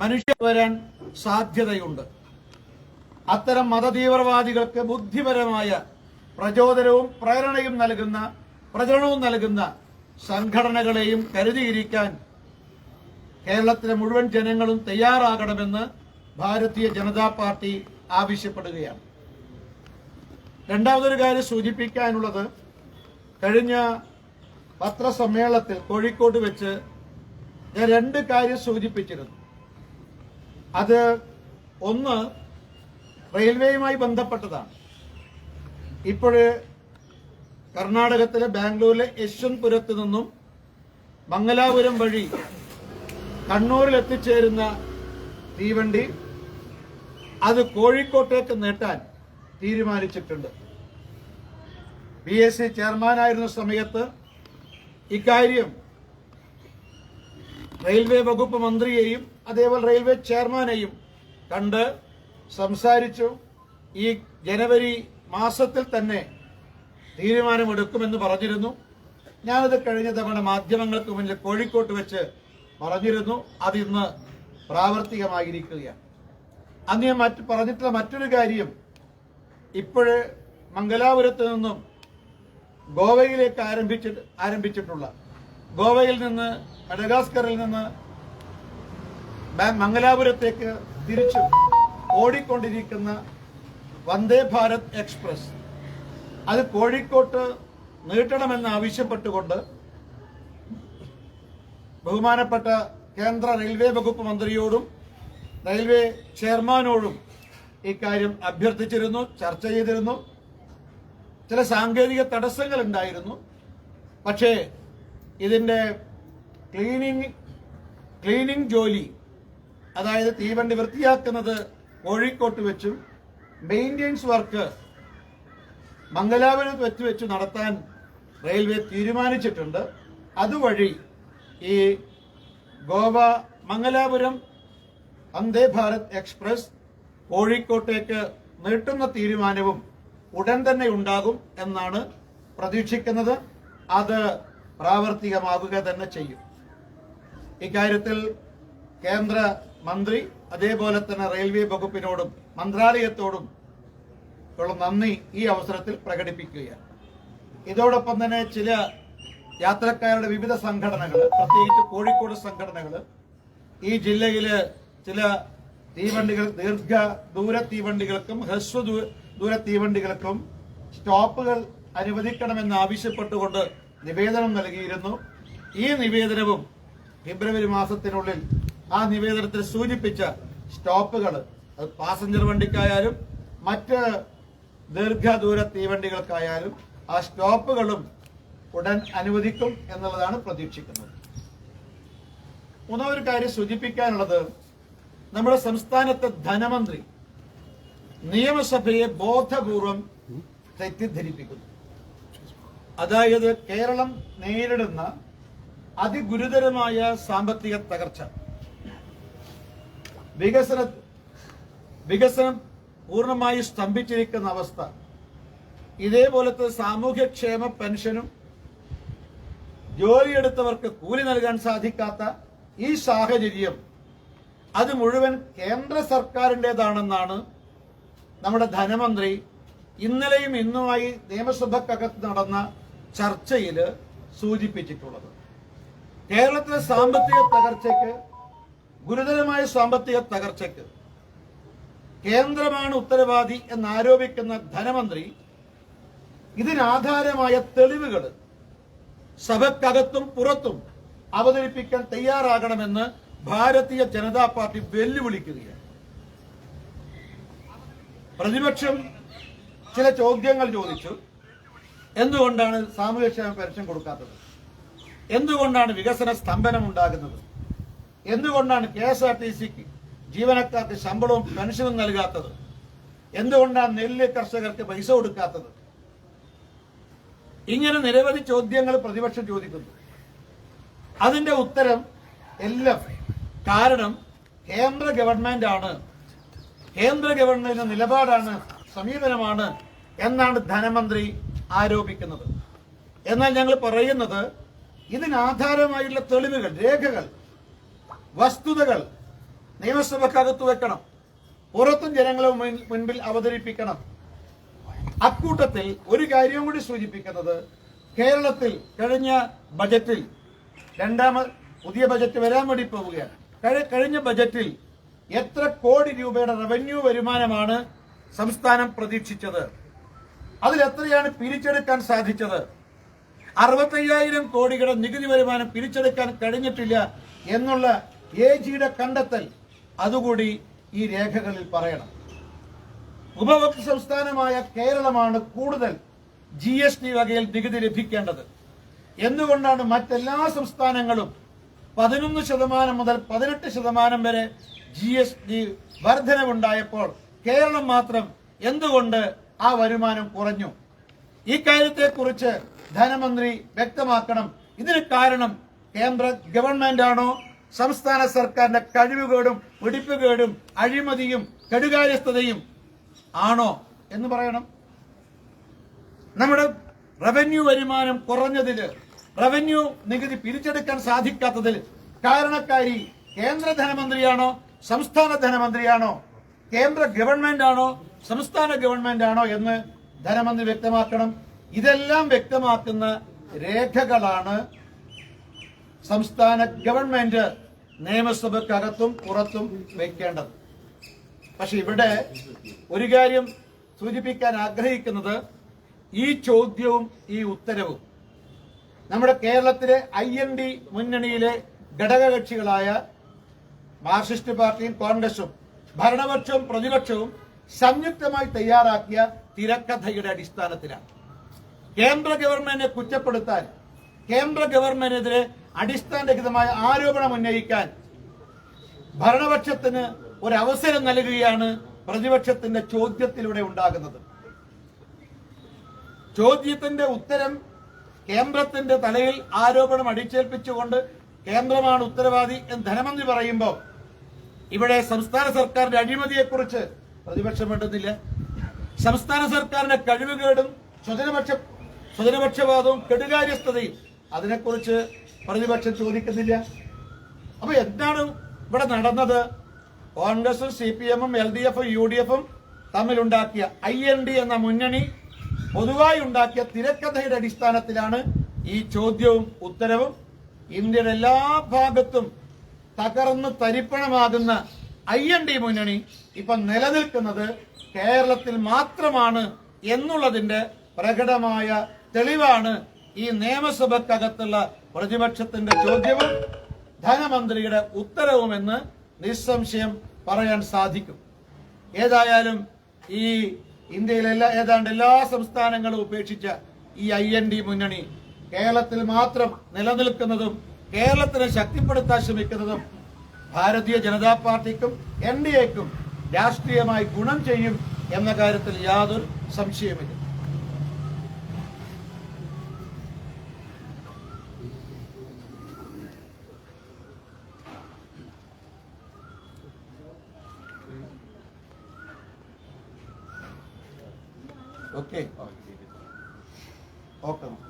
മനുഷ്യ വരാൻ സാധ്യതയുണ്ട്. അത്തരം മതതീവ്രവാദികൾക്ക് ബുദ്ധിപരമായ പ്രചോദനവും പ്രേരണയും നൽകുന്ന പ്രചരണവും നൽകുന്ന സംഘടനകളെയും കരുതിയിരിക്കാൻ കേരളത്തിലെ മുഴുവൻ ജനങ്ങളും തയ്യാറാകണമെന്ന് ഭാരതീയ ജനതാ പാർട്ടി ആവശ്യപ്പെടുകയാണ്. രണ്ടാമതൊരു കാര്യം സൂചിപ്പിക്കാനുള്ളത് കഴിഞ്ഞ പത്രസമ്മേളനത്തിൽ കോഴിക്കോട് വെച്ച് ഞാൻ രണ്ട് കാര്യം സൂചിപ്പിച്ചിരുന്നു. അത് ഒന്ന് റെയിൽവേയുമായി ബന്ധപ്പെട്ടതാണ്. ഇപ്പോഴ് കർണാടകത്തിലെ ബാംഗ്ലൂരിലെ യശ്വന്ത്പുരത്ത് നിന്നും മംഗലാപുരം വഴി കണ്ണൂരിൽ എത്തിച്ചേരുന്ന തീവണ്ടി അത് കോഴിക്കോട്ടേക്ക് നീട്ടാൻ തീരുമാനിച്ചിട്ടുണ്ട്. ബി എസ് സി ചെയർമാനായിരുന്ന സമയത്ത് ഇക്കാര്യം റെയിൽവേ വകുപ്പ് മന്ത്രിയെയും അതേപോലെ റെയിൽവേ ചെയർമാനെയും കണ്ട് സംസാരിച്ചു. ഈ ജനുവരി മാസത്തിൽ തന്നെ തീരുമാനമെടുക്കുമെന്ന് പറഞ്ഞിരുന്നു. ഞാനത് കഴിഞ്ഞ തവണ മാധ്യമങ്ങൾക്ക് മുന്നിൽ കോഴിക്കോട്ട് വെച്ച് പറഞ്ഞിരുന്നു. അതിന്ന് പ്രാവർത്തികമായിരിക്കുകയാണ്. അന്ന് ഞാൻ മറ്റ് പറഞ്ഞിട്ടുള്ള മറ്റൊരു കാര്യം ഇപ്പോഴേ മംഗലാപുരത്ത് നിന്നും ഗോവയിലേക്ക് ആരംഭിച്ചിട്ട് ആരംഭിച്ചിട്ടുള്ള ഗോവയിൽ നിന്ന് മഡഗാസ്കറിൽ നിന്ന് മംഗലാപുരത്തേക്ക് തിരിച്ചു ഓടിക്കൊണ്ടിരിക്കുന്ന വന്ദേ ഭാരത് എക്സ്പ്രസ്. അത് കോഴിക്കോട്ട് നീട്ടണമെന്ന് ആവശ്യപ്പെട്ടുകൊണ്ട് ബഹുമാനപ്പെട്ട കേന്ദ്ര റെയിൽവേ വകുപ്പ് മന്ത്രിയോടും റെയിൽവേ ചെയർമാനോടും ഇക്കാര്യം അഭ്യർത്ഥിച്ചിരുന്നു ചർച്ച ചെയ്തിരുന്നു. ചില സാങ്കേതിക തടസ്സങ്ങൾ ഉണ്ടായിരുന്നു പക്ഷേ ഇതിന്റെ ക്ലീനിങ് ക്ലീനിങ് ജോലി അതായത് തീവണ്ടി വൃത്തിയാക്കുന്നത് കോഴിക്കോട്ട് വെച്ചും മെയിന്റെനൻസ് വർക്ക് മംഗലാപുരത്ത് വെച്ച് വെച്ച് നടത്താൻ റെയിൽവേ തീരുമാനിച്ചിട്ടുണ്ട്. അതുവഴി ഈ ഗോവ മംഗലാപുരം വന്ദേ ഭാരത് എക്സ്പ്രസ് കോഴിക്കോട്ടേക്ക് നീട്ടുന്ന തീരുമാനവും ഉടൻ തന്നെ ഉണ്ടാകും എന്നാണ് പ്രതീക്ഷിക്കുന്നത്. അത് പ്രാവർത്തികമാവുക തന്നെ ചെയ്യും. ഇക്കാര്യത്തിൽ കേന്ദ്ര മന്ത്രി അതേപോലെ തന്നെ റെയിൽവേ വകുപ്പിനോടും മന്ത്രാലയത്തോടും ഉള്ള നന്ദി ഈ അവസരത്തിൽ പ്രകടിപ്പിക്കുകയാണ്. ഇതോടൊപ്പം തന്നെ ചില യാത്രക്കാരുടെ വിവിധ സംഘടനകൾ പ്രത്യേകിച്ച് കോഴിക്കോട് സംഘടനകൾ ഈ ജില്ലയിൽ ചില തീവണ്ടികൾ ദീർഘ ദൂര തീവണ്ടികൾക്കും ഹ്രസ്വ ദൂര തീവണ്ടികൾക്കും സ്റ്റോപ്പുകൾ അനുവദിക്കണമെന്ന് ആവശ്യപ്പെട്ടുകൊണ്ട് നിവേദനം നൽകിയിരുന്നു. ഈ നിവേദനവും ഫെബ്രുവരി മാസത്തിനുള്ളിൽ ആ നിവേദനത്തിൽ സൂചിപ്പിച്ച സ്റ്റോപ്പുകൾ അത് പാസഞ്ചർ വണ്ടിക്കായാലും മറ്റ് ദീർഘദൂര തീവണ്ടികൾക്കായാലും ആ സ്റ്റോപ്പുകളും ഉടൻ അനുവദിക്കും എന്നുള്ളതാണ് പ്രതീക്ഷിക്കുന്നത്. മൂന്നാമൊരു കാര്യം സൂചിപ്പിക്കാനുള്ളത് നമ്മുടെ സംസ്ഥാനത്തെ ധനമന്ത്രി നിയമസഭയെ ബോധപൂർവം തെറ്റിദ്ധരിപ്പിക്കുന്നു. അതായത് കേരളം നേരിടുന്ന അതിഗുരുതരമായ സാമ്പത്തിക തകർച്ച. വികസന വികസനം പൂർണമായി സ്തംഭിച്ചിരിക്കുന്ന അവസ്ഥ. ഇതേപോലത്തെ സാമൂഹ്യക്ഷേമ പെൻഷനും ജോലിയെടുത്തവർക്ക് കൂലി നൽകാൻ സാധിക്കാത്ത ഈ സാഹചര്യം അത് മുഴുവൻ കേന്ദ്ര സർക്കാരിന്റെതാണെന്നാണ് നമ്മുടെ ധനമന്ത്രി ഇന്നലെയും ഇന്നുമായി നിയമസഭക്കകത്ത് നടന്ന ചർച്ചയിൽ സൂചിപ്പിച്ചിട്ടുള്ളത്. കേരളത്തിലെ സാമ്പത്തിക തകർച്ചയ്ക്ക് ഗുരുതരമായ സാമ്പത്തിക തകർച്ചയ്ക്ക് കേന്ദ്രമാണ് ഉത്തരവാദി എന്നാരോപിക്കുന്ന ധനമന്ത്രി ഇതിനാധാരമായ തെളിവുകൾ സഭക്കകത്തും പുറത്തും അവതരിപ്പിക്കാൻ തയ്യാറാകണമെന്ന് ഭാരതീയ ജനതാ പാർട്ടി വെല്ലുവിളിക്കുകയാണ്. പ്രതിപക്ഷം ചില ചോദ്യങ്ങൾ ചോദിച്ചു. എന്തുകൊണ്ടാണ് സാമൂഹ്യക്ഷേമ പെൻഷൻ കൊടുക്കാത്തത്? എന്തുകൊണ്ടാണ് വികസന സ്തംഭനം ഉണ്ടാകുന്നത്? എന്തുകൊണ്ടാണ് കെ എസ് ആർ ടി സിക്ക് ജീവനക്കാർക്ക് ശമ്പളവും പെൻഷനും നൽകാത്തത്? എന്തുകൊണ്ടാണ് നെല്ല് കർഷകർക്ക് പൈസ കൊടുക്കാത്തത്? ഇങ്ങനെ നിരവധി ചോദ്യങ്ങൾ പ്രതിപക്ഷം ചോദിക്കുന്നു. അതിന്റെ ഉത്തരം എല്ലാം കാരണം കേന്ദ്ര ഗവൺമെന്റ് ആണ് കേന്ദ്ര ഗവൺമെന്റിന്റെ നിലപാടാണ് സമീപനമാണ് എന്നാണ് ധനമന്ത്രി ആരോപിക്കുന്നത്. എന്നാൽ ഞങ്ങൾ പറയുന്നത് ഇതിനാധാരമായുള്ള തെളിവുകൾ രേഖകൾ വസ്തുതകൾ നിയമസഭക്കകത്ത് വെക്കണം. പുറത്തും ജനങ്ങളെ മുൻപിൽ അവതരിപ്പിക്കണം. അക്കൂട്ടത്തിൽ ഒരു കാര്യം കൂടി സൂചിപ്പിക്കുന്നത് കേരളത്തിൽ കഴിഞ്ഞ ബജറ്റിൽ രണ്ടാമത് പുതിയ ബജറ്റ് വരാൻ വേണ്ടി പോവുകയാണ്. കഴിഞ്ഞ ബജറ്റിൽ എത്ര കോടി രൂപയുടെ റവന്യൂ വരുമാനമാണ് സംസ്ഥാനം പ്രതീക്ഷിച്ചത്? അതിൽ എത്രയാണ് പിരിച്ചെടുക്കാൻ സാധിച്ചത്? അറുപത്തയ്യായിരം കോടിയുടെ നികുതി വരുമാനം പിരിച്ചെടുക്കാൻ കഴിഞ്ഞിട്ടില്ല എന്നുള്ള എ ജിയുടെ കണ്ടെത്തൽ അതുകൂടി ഈ രേഖകളിൽ പറയണം. ഉപഭോക്തൃ സംസ്ഥാനമായ കേരളമാണ് കൂടുതൽ ജി എസ് ടി വകയിൽ നികുതി ലഭിക്കേണ്ടത്. എന്തുകൊണ്ടാണ് മറ്റെല്ലാ സംസ്ഥാനങ്ങളും പതിനൊന്ന് ശതമാനം മുതൽ പതിനെട്ട് ശതമാനം വരെ ജി എസ് ടി വർധനവുണ്ടായപ്പോൾ കേരളം മാത്രം എന്തുകൊണ്ട് ആ വരുമാനം കുറഞ്ഞു. ഈ കാര്യത്തെക്കുറിച്ച് ധനമന്ത്രി വ്യക്തമാക്കണം. ഇതിന് കാരണം കേന്ദ്ര ഗവൺമെന്റ് ആണോ സംസ്ഥാന സർക്കാരിന്റെ കഴിവുകേടും വെടിപ്പുകേടും അഴിമതിയും കെടുകാര്യസ്ഥതയും ആണോ എന്ന് പറയണം. നമ്മുടെ റവന്യൂ വരുമാനം കുറഞ്ഞതിൽ റവന്യൂ നികുതി പിരിച്ചെടുക്കാൻ സാധിക്കാത്തതിൽ കാരണക്കാരി കേന്ദ്ര ധനമന്ത്രിയാണോ? സംസ്ഥാന ധനമന്ത്രിയാണോ? കേന്ദ്ര ഗവൺമെന്റ് ആണോ സംസ്ഥാന ഗവൺമെന്റ് ആണോ എന്ന് ധനമന്ത്രി വ്യക്തമാക്കണം. ഇതെല്ലാം വ്യക്തമാക്കുന്ന രേഖകളാണ് സംസ്ഥാന ഗവൺമെന്റ് നിയമസഭക്കകത്തും പുറത്തും വയ്ക്കേണ്ടത് പക്ഷെ ഇവിടെ ഒരു കാര്യം സൂചിപ്പിക്കാൻ ആഗ്രഹിക്കുന്നത് ഈ ചോദ്യവും ഈ ഉത്തരവും. നമ്മുടെ കേരളത്തിലെ ഐ എൻ ഡി മുന്നണിയിലെ ഘടകകക്ഷികളായ മാർക്സിസ്റ്റ് പാർട്ടിയും കോൺഗ്രസും ഭരണപക്ഷവും പ്രതിപക്ഷവും സംയുക്തമായി തയ്യാറാക്കിയ തിരക്കഥയുടെ അടിസ്ഥാനത്തിലാണ്. കേന്ദ്ര ഗവൺമെന്റിനെ കുറ്റപ്പെടുത്താൻ കേന്ദ്ര ഗവൺമെന്റിനെതിരെ അടിസ്ഥാനരഹിതമായ ആരോപണം ഉന്നയിക്കാൻ ഭരണപക്ഷത്തിന് ഒരു അവസരം നൽകുകയാണ് പ്രതിപക്ഷത്തിന്റെ ചോദ്യത്തിലൂടെ ഉണ്ടാകുന്നത്. ചോദ്യത്തിന്റെ ഉത്തരം കേന്ദ്രത്തിന്റെ തലയിൽ ആരോപണം അടിച്ചേൽപ്പിച്ചുകൊണ്ട് കേന്ദ്രമാണ് ഉത്തരവാദി എന്ന് ധനമന്ത്രി പറയുമ്പോൾ ഇവിടെ സംസ്ഥാന സർക്കാരിന്റെ അഴിമതിയെക്കുറിച്ച് പ്രതിപക്ഷം വേണ്ടുന്നില്ല സംസ്ഥാന സർക്കാരിന്റെ കഴിവുകേടും സ്വജനപക്ഷ സ്വജനപക്ഷപാതവും കെടുകാര്യസ്ഥതയും അതിനെക്കുറിച്ച് പ്രതിപക്ഷം ചോദിക്കുന്നില്ല. അപ്പൊ എന്താണ് ഇവിടെ നടന്നത്? കോൺഗ്രസും സി പി എമ്മും എൽ ഡി എഫും യു ഡി എഫും തമ്മിലുണ്ടാക്കിയ ഐ എൻ ഡി എന്ന മുന്നണി പൊതുവായി ഉണ്ടാക്കിയ തിരക്കഥയുടെ അടിസ്ഥാനത്തിലാണ് ഈ ചോദ്യവും ഉത്തരവും. ഇന്ത്യയുടെ എല്ലാ ഭാഗത്തും തകർന്ന് തരിപ്പണമാകുന്ന ഐ എൻ ഡി മുന്നണി ഇപ്പൊ നിലനിൽക്കുന്നത് കേരളത്തിൽ മാത്രമാണ് എന്നുള്ളതിന്റെ പ്രകടമായ തെളിവാണ് ഈ നിയമസഭക്കകത്തുള്ള പ്രതിപക്ഷത്തിന്റെ ചോദ്യവും ധനമന്ത്രിയുടെ ഉത്തരവുമെന്ന് നിസ്സംശയം പറയാൻ സാധിക്കും. ഏതായാലും ഈ ഇന്ത്യയിലെ എല്ലാ ഏതാണ്ട് എല്ലാ സംസ്ഥാനങ്ങളും ഉപേക്ഷിച്ച ഈ ഐ എൻ ഡി മുന്നണി കേരളത്തിൽ മാത്രം നിലനിൽക്കുന്നതും കേരളത്തിനെ ശക്തിപ്പെടുത്താൻ ശ്രമിക്കുന്നതും ഭാരതീയ ജനതാ പാർട്ടിക്കും എൻ ഡി എക്കും രാഷ്ട്രീയമായി ഗുണം ചെയ്യും എന്ന കാര്യത്തിൽ യാതൊരു സംശയമില്ല ഓക്കെ ഓക്കെ